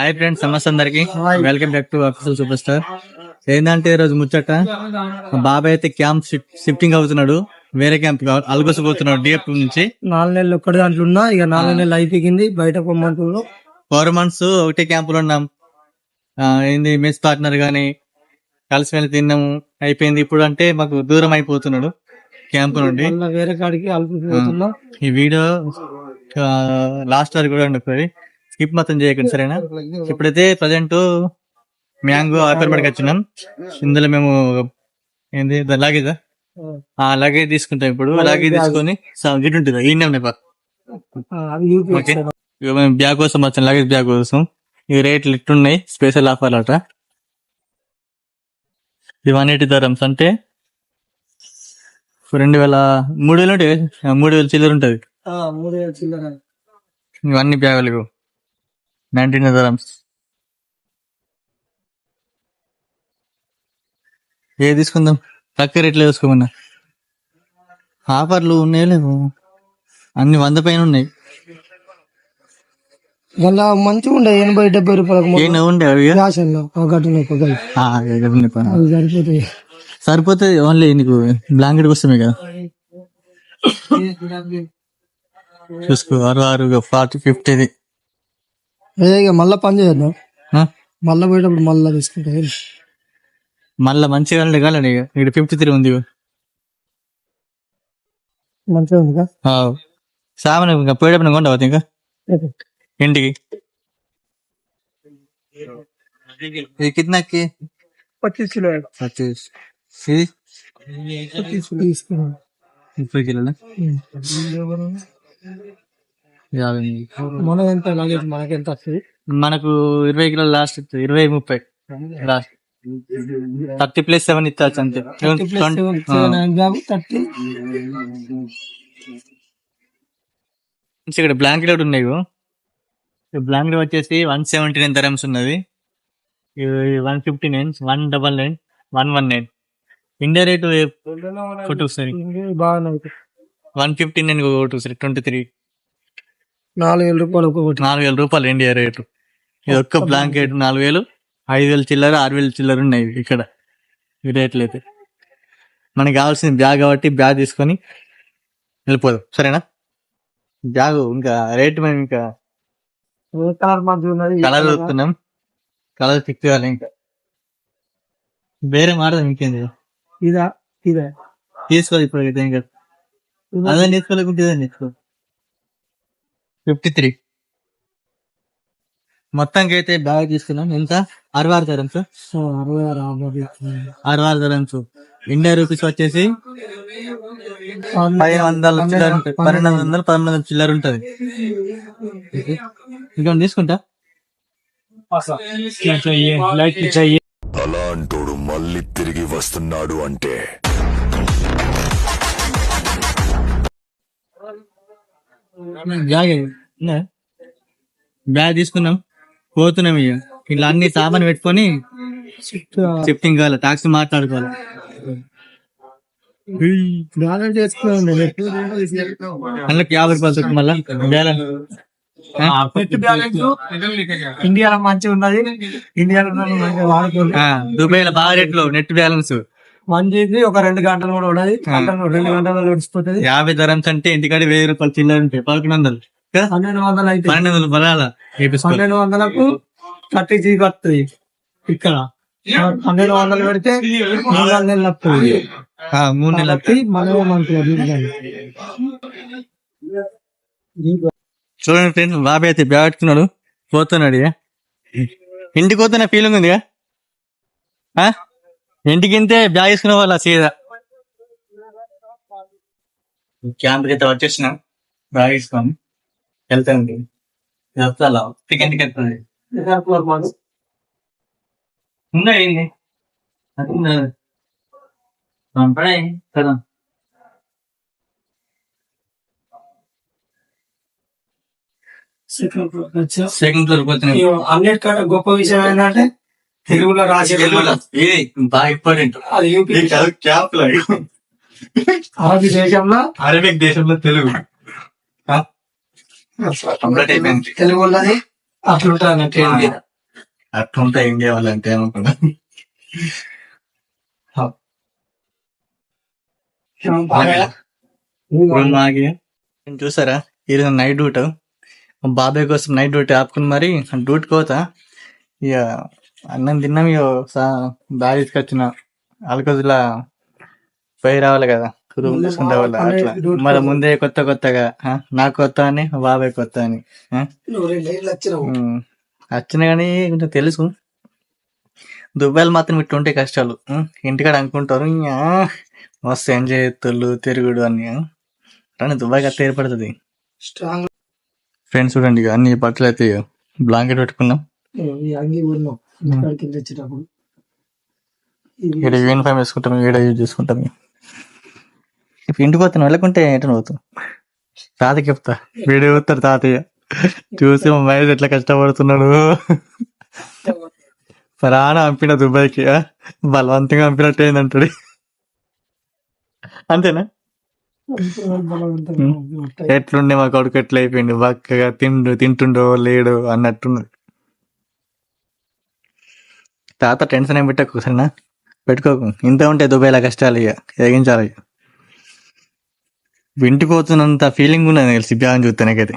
Hi friends నమస్తే అందరికి. Welcome back to official super star ఏంటంటే ఈ రోజు ముచ్చట? మా బాబాయ్ అయితే క్యాంప్ షిఫ్టింగ్ అవుతున్నాడు. వేరే క్యాంప్ అల్గొస పోతున్నాడు డిఎఫ్ నుంచి. నాలుగు నెలలు ఒక్కటి దాంట్లో ఉన్నా ఇక నాలుగు నెలలు అయిపోయింది బయట పొమ్మంటున్నాడు ఫోర్ మంత్స్ ఒకటే క్యాంపులో ఉన్నాం. ఆ, ఏంది మెస్ పార్ట్నర్ గాని కలిసి వెళ్ళి తిన్నాము. అయిపోయింది. ఇప్పుడు అంటే మాకు దూరం అయిపోతున్నాడు క్యాంప్ నుండి. మళ్ళీ వేరే కాడికి అల్పుతున్నా ఈ వీడియో లాస్ట్ వరకు కూడా ఉంటుంది స్కిప్ మొత్తం చేయకండి సరేనా? ఇప్పుడైతే ప్రజెంట్ మ్యాంగో ఆఫర్ పడికి వచ్చినాం ఇందులో మేము ఏంది లగేజా ఆ? లగేజ్ తీసుకుంటాం ఇప్పుడు. లగేజ్ తీసుకొని గిట్ ఉంటుంది? ఈ యూపీ ఓకే. మేము బ్యాగ్ కోసం వచ్చాం లగేజ్ బ్యాగ్ కోసం. ఈ రేట్లు ఇట్టున్నాయి స్పెషల్ ఆఫర్ అట. వన్ ఎయిటీ ధరమ్స్ అంటే రెండు వేల మూడు వేలు ఉంటాయి మూడు వేలు చిల్లర ఉంటుంది. ఇవన్నీ బ్యాగులు నైన్టీన్ ధరమ్స్ ఏ తీసుకుందాం. తక్కువ రేట్లో తీసుకోమన్నా ఆఫర్లు ఉన్నాయి లేవు? అన్ని వంద పైన ఉన్నాయి. గల్లా మంచిగా ఉండే ఎనభై డెబ్బై రూపాయలకు ఏ నువ్వు ఉండే అవి? ఫ్యాషన్లో ఒక గట్టు నొప్పి గల్. ఆ, ఇక ఉన్నాయి పైన. అవి సరిపోతాయి. సరిపోతుంది ఓన్లీ నీకు బ్లాంకెట్ వస్తామే కదా చూసుకో ఆరు ఆరు ఫార్టీ ఫిఫ్టీది. మళ్ళా పని చేద్దాం మళ్ళా పోయేటప్పుడు మళ్ళా తీసుకుంటా మళ్ళా మంచిగా వెళ్ళి కాలండి ఇక ఇక్కడ ఫిఫ్టీ త్రీ ఉంది. మంచిగా ఉంది. సామాన్ ఇంకా పోయేటప్పుడు కొంటావు ఇంకా ఇంటికి. ఇది పచ్చిస్ కిలో పచ్చీస్ ఇది తీసుకున్నాం ముప్పై యాభై మన ఎంత లగేజ్ మనకి ఎంత వస్తుంది? మనకు ఇరవై కిలోలు లాస్ట్ ఇస్తుంది ఇరవై ముప్పై. లాస్ట్ థర్టీ ప్లస్ సెవెన్ ఇస్తాచ్చు అంతే. థర్టీ ఇక్కడ బ్లాంకెట్ ఒకటి ఉన్నాయి బ్లాంకెట్ వచ్చేసి వన్ సెవెంటీ నైన్ ధరమ్స్ ఉన్నది. One fifty nine one double nine one one nine India rate photo సరి బాగా వన్ ఫిఫ్టీ నైన్ ఒకటి సరి ట్వంటీ త్రీ నాలుగు వేల రూపాయలు ఒక్కొక్కటి. నాలుగు వేల రూపాయలు ఇండియా రేటు. ఇది ఒక్క బ్లాంకెట్ నాలుగు వేలు ఐదు వేలు చిల్లర ఆరు వేలు చిల్లర ఉన్నాయి ఇక్కడ. ఈ రేట్లు అయితే. మనకి కావాల్సింది బ్యాగ్ కాబట్టి బ్యాగ్ తీసుకొని వెళ్ళిపోదాం. సరేనా? బ్యాగ్ ఇంకా రేట్ మేము ఇంకా కలర్ కలర్ చూస్తున్నాం. కలర్ ఫిక్స్ కావాలి ఇంకా. వేరే మాడదాం ఇంకేంది ఇదా ఇదే. తీసుకోవాలి ఇప్పుడు అయితే ఇంకా అదే తీసుకోలేకుంటే ఇదే తీసుకో ఫిఫ్టీ త్రీ మొత్తానికి అయితే బ్యాగ్ తీసుకున్నాం ఎంత అరవై ఆరు తరమ్స్ సో అరవై ఆరు ఇండియా రూపీస్ వచ్చేసి పదిహేను వందల చిల్లర ఉంటుంది. పన్నెండు వందలు పదమూడు వందల చిల్లర ఉంటుంది. ఇంకా తీసుకుంటా? అలాంటోడు మళ్ళీ తిరిగి వస్తున్నాడు అంటే. బ్యాగ్ ఉందా? బ్యాగ్ తీసుకున్నాం. పోతున్నాం ఇక ఇట్లా అన్ని సామాన్ పెట్టుకొని షిఫ్టింగ్ కావాలి టాక్సీ మాట్లాడుకోవాలి. అందులోకి యాభై రూపాయలు మళ్ళా? బ్యాలెన్స్. ఆ? నెట్ బ్యాలెన్స్ ఇండియాలో మంచిగా ఉన్నది. ఇండియాలో ఆ, దుబాయ్లో బాగా రేట్లో నెట్ బ్యాలెన్స్. వన్ జీబీ ఒక రెండు గంటలు కూడా ఉన్నది గంటలు రెండు గంటలు నడిచిపోతుంది. యాభై ధరమ్స్ అంటే ఇంటికాడ వెయ్యి రూపాయలు చిల్లర ఉంటాయి. పదకొండు వందలు? పన్నెండు వందలు అయితే. పన్నెండు వందలు బలాల? పన్నెండు వందలకు థర్టీ జీబీ వస్తుంది ఇక్కడ. పన్నెండు వందలు పెడితే మూడు వందల నెలలు వస్తుంది. ఆ, మూడు నెలలు కాబట్టి మనమే మంచిగా. చూడండి ఫ్రెండ్స్ బాబాయ్ అయితే బ్యాగ్ పెట్టుకున్నాడు పోతున్నాడు ఇక. ఇంటికి పోతున్న ఫీలింగ్ ఉందిగా? ఆ? ఇంటికి ఇంతే బ్యాగ్ వేసుకునే వాళ్ళ సీదా. క్యాంప్కి అయితే వచ్చేసినాం. బ్యాగ్ వేసుకొని. వెళ్తాండి వెళ్తా టికెట్కి వెళ్తుంది ఉందా ఏంది కదా సెకండ్ ఫ్లోర్ ఈ అన్నిటికంటే గొప్ప విషయం ఏంటంటే తెలుగులో రాసే ఇది బాగా ఇంపార్టెంట్. అది యూపీ క్యాప్ అరబీ దేశంలో అరబిక్ దేశంలో తెలుగు. కంప్లీట్ అయిపోయింది తెలుగు అన్నట్టు ఏంటి అట్లుంటే ఏం చేయాలంటే అనుకున్నా చూసారా? ఈరోజు నైట్ డ్యూట్. బాబాయ్ కోసం నైట్ డ్యూటీ ఆపుకుని మరి డ్యూటీ కోత ఇక అన్నం తిన్నాం ఇక బ్యాగ్ తీసుకొచ్చిన. అలకొద్దులా పోయి రావాలి కదా. అట్లా. మరి ముందే కొత్త కొత్తగా నాకు కొత్త అని బాబాయ్ కొత్త అని వచ్చిన కానీ కొంచెం తెలుసు. దుబాయ్లో మాత్రం ఇట్లుంటాయి కష్టాలు. ఇంటికాడ అనుకుంటారు మస్తు ఎంజాయ్ చేస్తుళ్ళు తిరుగుడు అని. కానీ దుబాయ్ అట్లా ఏర్పడుతుంది. స్ట్రాంగ్ ఫ్రెండ్స్ చూడండి ఇక అన్ని బట్టలు అయితే బ్లాంకెట్ పెట్టుకున్నాం. ఇక్కడ యూనిఫామ్ వేసుకుంటాం ఈడ యూజ్ చేసుకుంటాం. ఇప్పుడు ఇంటికి వెళ్ళకుంటే ఏంటని పోతాం తాతకి చెప్తా. వీడియో పోతారు తాతయ్య? చూసి మా మహేష్ ఎట్లా కష్టపడుతున్నాడు? ప్రాణ పంపిన దుబాయ్కి? బలవంతంగా పంపినట్టు ఏందంటాడు అంతేనా. ఎట్లుండే మా కొడుకు ఎట్లా అయిపోయింది బక్కగా తిండు తింటుండో లేడు అన్నట్టున్నది తాత టెన్షన్ ఏం పెట్టకు సరేనా? పెట్టుకోకు. ఇంత ఉంటే దుబాయ్లో కష్టాలు ఇక ఎగించాలి ఇక. ఇంటికి ఫీలింగ్ ఉన్నది తెలిసి బ్యాగ్ చూస్తే నాకైతే?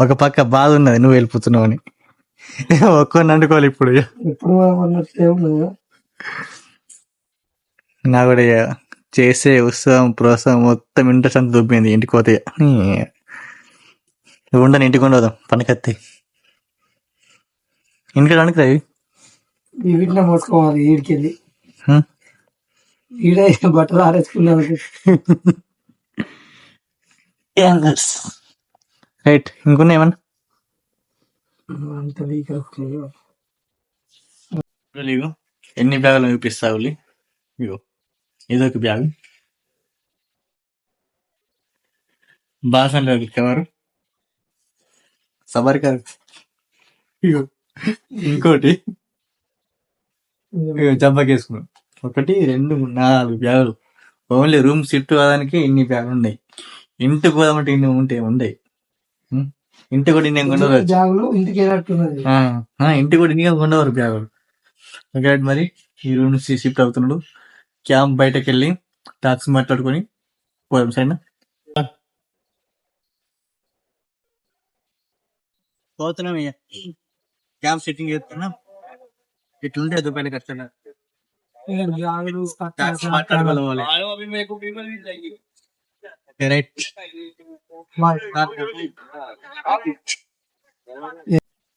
ఒక పక్క బాధ ఉన్నది నువ్వు వెళ్ళిపోతున్నావు అని. ఒక్కొని అంటుకోవాలి ఇప్పుడు. కదా. నా కూడా చేసే ఉత్సవం ప్రోత్సాహం మొత్తం ఇంట్రెస్ట్ అంతా దుబ్బింది ఇంటికి పోతే. నువ్వు ఉండని ఇంటికి ఉండదు పనికత్తి ఇంటికి రానికి రావి మోసుకోవాలి ఈడే బట్టలు ఆరేసుకున్నాను రైట్ ఇంకొన్న ఏమన్నా? ఇగో ఎన్ని బ్యాగులు చూపిస్తావు? ఇగో ఇదొక బ్యాగ్. బాసన్ కవర్. సబర్ కవర్ ఇగో ఇంకోటి. ఇగో జబ్బకేసుకున్నాం ఒకటి రెండు మూడు నాలుగు బ్యాగులు. ఓన్లీ రూమ్ షిఫ్ట్ కావడానికి ఇన్ని బ్యాగులు ఉన్నాయి. ఇంటికి పోదామంటే ఇన్ని ఉంటాయి ఉండయి. ఉం? ఇంటికి కూడా ఇన్ని కొండవచ్చు జాగులు ఇంటికి వెళ్ళట్టున్నది ఇంటికి కూడా ఇన్ని కొండవారు బ్యాగులు. ఓకే మరి ఈ రూమ్ నుంచి షిఫ్ట్ అవుతున్నాడు. క్యాంప్ బయటకు వెళ్ళి టాక్సీ మాట్లాడుకొని పోదాం సరేనా? పోతున్నాం ఇక క్యాంప్ సెట్టింగ్ చేస్తున్నాం. ఇట్లుంటే దుబాయ్లో కష్టం టాక్సీ మాట్లాడుకోవాలి. రైట్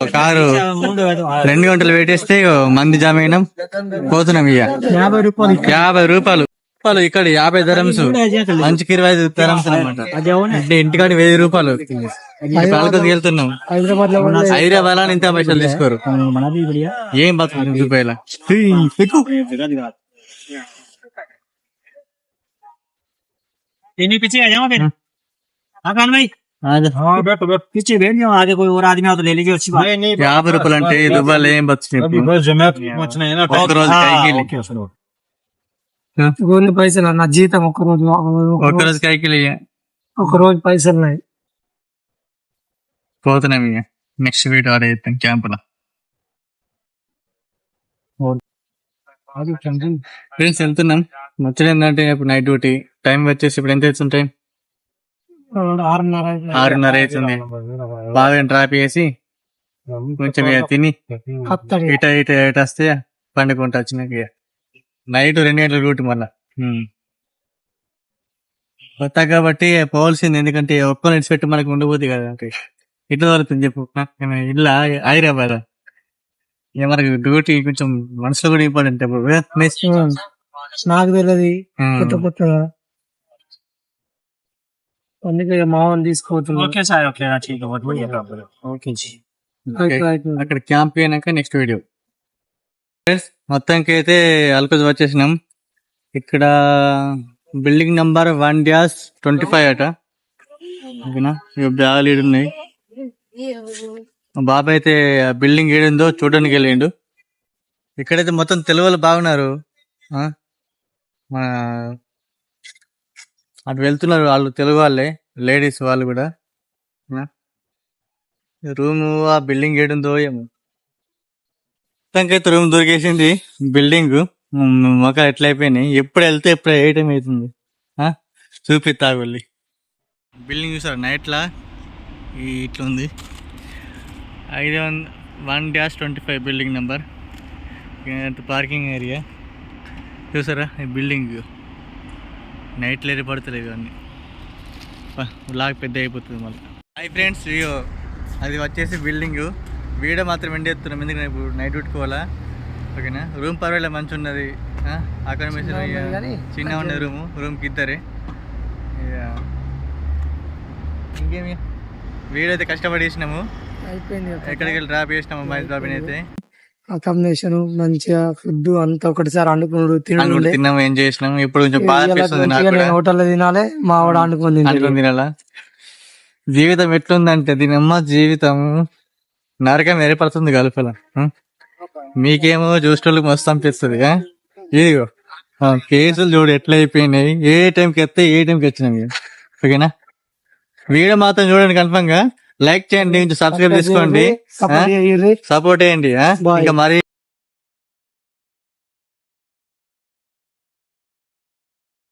కారు రెండు గంటలు ఇగో మంది జామ్ అయినాం. పోతున్నాం ఇక యాభై రూపాయలు యాభై రూపాయలు. రూపాయలు ఇక్కడ యాభై ధరమ్స్. మంచికి ఇరవై ఐదు ధరమ్స్ అనమాట అంటే ఇంటికాడ వెయ్యి రూపాయలు. పాలకొద్ది వెళ్తున్నాం. హైదరాబాద్ ఇంత పైసలు తీసుకోరు. ఏం బతుకు రూపాయల? इन्हीं पीछे आ जाओ फिर हाँ कान भाई हाँ बैठो बैठो पीछे बैठ जाओ आगे कोई और आदमी हो तो ले लीजिए अच्छी बात యాభై రూపాయలు అంటే దుబాయ్లో ఏం బతుకు बस जमात पहुंचना है ना ఒక రోజు కైకిలి ओके सुनो ఓన్లీ పైసలు నా జీతం ఒక రోజు ఒక రోజు కైకిలి ఇక. ఒక రోజు పైసలు ఉన్నాయి పోతున్నాం ఇక నెక్స్ట్ వీడియో ఆడ చేస్తాం క్యాంపులో ఫ్రెండ్స్ వెళ్తున్నాం ముచ్చట ఏంటంటే ఇప్పుడు నైట్ డ్యూటీ టైం వచ్చేసి ఇప్పుడు ఎంత అవుతుంది టైం? ఆరున్నర ఆరున్నర అవుతుంది. బాగా ట్రాప్ చేసి కొంచెం ఇక తిని ఇట ఇట ఇట వస్తే పండుకుంటా వచ్చినాక ఇక. నైట్ రెండు గంటల డ్యూటీ మళ్ళా. కొత్త కాబట్టి పోవాల్సింది ఎందుకంటే ఒక్క నిడిచి పెట్టి మనకు ఉండబోద్ది కదా అంటే. ఇట్లా దొరుకుతుంది చెప్పు? ఇల్లా హైదరాబాద్? ఇక మనకు డ్యూటీ కొంచెం మనసులో కూడా ఇంపార్టెంట్. నాకు తెలియదు. కొత్త కొత్తగా. అందుకే ఇక మామూలు తీసుకోవచ్చు ओके सर ओके हाँ ठीक है बहुत बढ़िया काम करो ओके जी ఓకే. అక్కడ క్యాంప్ అయినాక నెక్స్ట్ వీడియో ఫ్రెండ్స్ మొత్తానికి అయితే అల్కోజ్ వచ్చేసినాం ఇక్కడ building number one dash twenty five అట ఓకేనా ఇక బ్యాగులు ఈడు ఉన్నాయి మా బాబాయ్ అయితే ఆ బిల్డింగ్ ఏడుందో చూడడానికి వెళ్ళిండు ఇక్కడైతే మొత్తం తెలుగు వాళ్ళు బాగున్నారు ఆ? మన అటు వెళ్తున్నారు వాళ్ళు తెలుగు వాళ్ళే లేడీస్ వాళ్ళు కూడా. రూము ఆ బిల్డింగ్ ఏడుందో ఏమో. మొత్తానికైతే రూమ్ దొరికేసింది బిల్డింగ్. మొక్క ఎట్లా అయిపోయినాయి? ఎప్పుడు వెళ్తే ఎప్పుడు ఏ టైం అవుతుంది? చూపిస్తా వెళ్ళి బిల్డింగ్ చూసారు? నైట్లా ఇట్లా ఉంది. ఐదు వంద one dash twenty five building number. Parking area. చూసారా? ఈ బిల్డింగ్. నైట్ లేరి పడతలేదు ఇవన్నీ. లాగ్ పెద్ద అయిపోతుంది మళ్ళీ. హాయ్ ఫ్రెండ్స్ ఇయో అది వచ్చేసి బిల్డింగ్ వీడియో మాత్రం ఎండి ఎత్తున్నాం ఎందుకంటే ఇప్పుడు నైట్ పెట్టుకోవాలా ఓకేనా? రూమ్ పర్వాలేదు మంచిగా ఉన్నది అకామిడేషన్ చిన్న ఉన్నది రూమ్ రూమ్కి ఇద్దరే. ఇక ఇంకేమి? వీడియో అయితే కష్టపడి చేసినాము. అయిపోయింది ఎక్కడికి వెళ్ళి డ్రాప్ చేసినాము మహేష్ బాబుని అయితే. అకామిడేషన్ మంచిగా ఫుడ్ అంతా ఒకటిసారి వండుకున్నాడు తినడు తిన్నాము ఏం ఇప్పుడు కొంచెం బాధ అనిపిస్తుంది నాకు కూడా. నేను హోటల్లో తినాలి మా వాడు వండుకొని అనుకుని తినాలా? జీవితం ఎట్లుందంటే దీనమ్మ జీవితం నరకం ఏర్పడుతుంది గల్పల మీకేమో చూసేటోళ్ళకి మస్తు అనిపిస్తుంది ఆ? ఇదిగో. ఆ, కేసులు చూడు ఎట్లా అయిపోయినాయి ఏ టైంకి ఎత్తే ఏ టైంకి వచ్చినాయి? ఓకేనా? వీడియో మాత్రం చూడండి కన్ఫర్మ్గా లైక్ చేయండి కొంచెం సబ్స్క్రైబ్ చేసుకోండి. సపోర్ట్ చేయండి. ఇంకా మరి